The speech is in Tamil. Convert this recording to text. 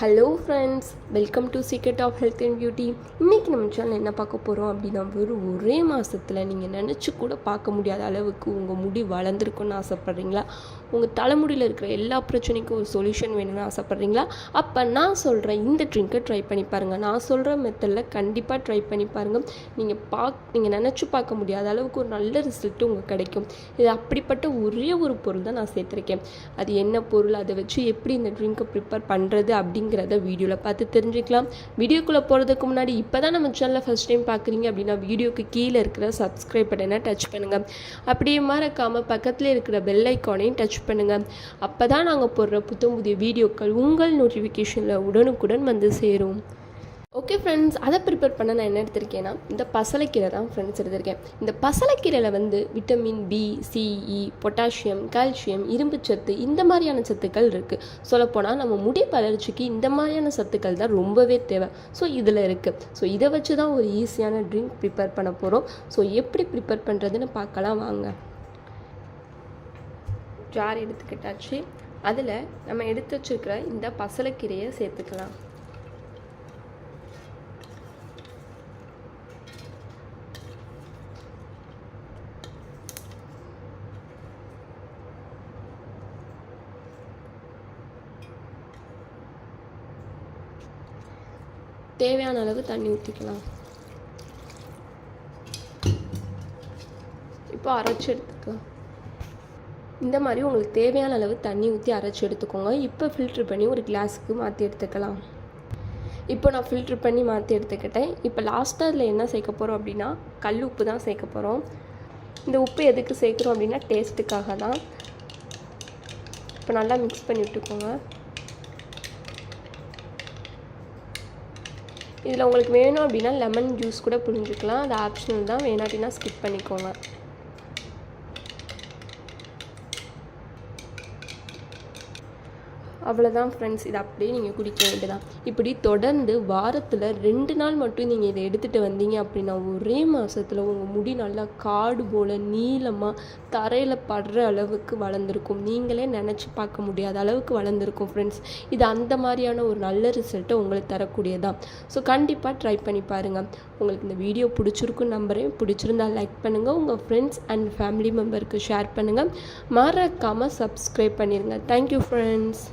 Hello friends welcome to secret of health and beauty இன்றைக்கி நம்ம சேனல் என்ன பார்க்க போகிறோம் அப்படின்னா வெறும் ஒரே மாதத்தில் நீங்கள் நினச்சி கூட பார்க்க முடியாத அளவுக்கு உங்கள் முடி வளர்ந்துருக்குன்னு ஆசைப்பட்றீங்களா? உங்கள் தலைமுடியில் இருக்கிற எல்லா பிரச்சனைக்கும் ஒரு சொல்யூஷன் வேணும்னு ஆசைப்பட்றீங்களா? அப்போ நான் சொல்கிறேன் இந்த ட்ரிங்கை ட்ரை பண்ணி பாருங்கள் நான் சொல்கிற மெத்தடில் கண்டிப்பாக ட்ரை பண்ணி பாருங்கள் நீங்கள் பாக் நீங்கள் நினச்சி பார்க்க முடியாத அளவுக்கு ஒரு நல்ல ரிசல்ட்டு உங்களுக்கு கிடைக்கும். இது அப்படிப்பட்ட ஒரே ஒரு பொருள் தான் நான் சேர்த்துருக்கேன். அது என்ன பொருள்? அதை வச்சு எப்படி இந்த ட்ரிங்கை ப்ரிப்பேர் பண்ணுறது அப்படின்னு அப்படிங்கிறத வீடியோவில் பார்த்து தெரிஞ்சுக்கலாம். வீடியோக்குள்ளே போகிறதுக்கு முன்னாடி இப்போ தான் நம்ம சேனலில் ஃபஸ்ட் டைம் பார்க்குறீங்க அப்படின்னா வீடியோக்கு கீழே இருக்கிற சப்ஸ்கிரைப் பட்டனை டச் பண்ணுங்கள் அப்படியே மறக்காமல் பக்கத்தில் இருக்கிற பெல் ஐக்கானையும் டச் பண்ணுங்கள் அப்போ தான் நாங்கள் போடுற புத்தம் புதிய வீடியோக்கள் உங்கள் நோட்டிஃபிகேஷனில் உடனுக்குடன் வந்து சேரும். ஓகே ஃப்ரெண்ட்ஸ் அதை ப்ரிப்பேர் பண்ண நான் என்ன எடுத்திருக்கேன்னா இந்த பசலைக்கீரை தான் ஃப்ரெண்ட்ஸ் எடுத்திருக்கேன். இந்த பசலைக்கீரையில் வந்து vitamin B C E potassium calcium இரும்புச்சத்து இந்த மாதிரியான சத்துக்கள் இருக்குது சொல்லப்போனால் நம்ம முடி வளர்ச்சிக்கு இந்த மாதிரியான சத்துக்கள் தான் ரொம்பவே தேவை. ஸோ இதில் இருக்குது ஸோ இதை வச்சு தான் ஒரு ஈஸியான ட்ரிங்க் ப்ரிப்பேர் பண்ண போகிறோம் ஸோ எப்படி ப்ரிப்பேர் பண்ணுறதுன்னு பார்க்கலாம் வாங்க. ஜார் எடுத்துக்கிட்டாச்சு. அதில் நம்ம எடுத்து வச்சுருக்கிற இந்த பசலைக்கீரையை சேர்த்துக்கலாம். தேவையான அளவு தண்ணி ஊற்றிக்கலாம் இப்போ அரைச்சி எடுத்துக்கலாம் இந்த மாதிரி உங்களுக்கு தேவையான அளவு தண்ணி ஊற்றி அரைச்சி எடுத்துக்கோங்க. இப்போ ஃபில்ட்ரு பண்ணி ஒரு கிளாஸுக்கு மாற்றி எடுத்துக்கலாம். இப்போ நான் ஃபில்ட்ரு பண்ணி மாற்றி எடுத்துக்கிட்டேன். இப்போ லாஸ்ட்டாக அதில் என்ன சேர்க்க போகிறோம் அப்படின்னா கல் உப்பு தான் சேர்க்க போகிறோம் இந்த உப்பு எதுக்கு சேர்க்குறோம் அப்படின்னா டேஸ்ட்டுக்காக தான். இப்போ நல்லா மிக்ஸ் பண்ணி விட்டுக்கோங்க. இதில் உங்களுக்கு வேணும் அப்படின்னா லெமன் ஜூஸ் கூட புரிஞ்சுக்கலாம். அது ஆப்ஷனல் தான். வேணாட்டினா ஸ்கிப் பண்ணிக்கோங்க. அவ்வளோதான் ஃப்ரெண்ட்ஸ் இது அப்படியே நீங்கள் குடிக்க வேண்டியதான் இப்படி தொடர்ந்து வாரத்தில் ரெண்டு நாள் மட்டும் நீங்கள் இதை எடுத்துகிட்டு வந்தீங்க அப்படின்னா ஒரே மாதத்தில் உங்கள் முடி நல்லா காடு போல் நீளமாக தரையில் படுற அளவுக்கு வளர்ந்துருக்கும். நீங்களே நினச்சி பார்க்க முடியாத அளவுக்கு வளர்ந்துருக்கும் ஃப்ரெண்ட்ஸ் இது அந்த மாதிரியான ஒரு நல்ல ரிசல்ட்டை உங்களுக்கு தரக்கூடியதான் ஸோ கண்டிப்பாக ட்ரை பண்ணி பாருங்கள் உங்களுக்கு இந்த வீடியோ பிடிச்சிருக்கும் நம்பரே பிடிச்சிருந்தா லைக் பண்ணுங்கள் உங்கள் ஃப்ரெண்ட்ஸ் அண்ட் ஃபேமிலி மெம்பருக்கு ஷேர் பண்ணுங்கள் மறக்காமல் சப்ஸ்கிரைப் பண்ணிடுங்க தேங்க்யூ ஃப்ரெண்ட்ஸ்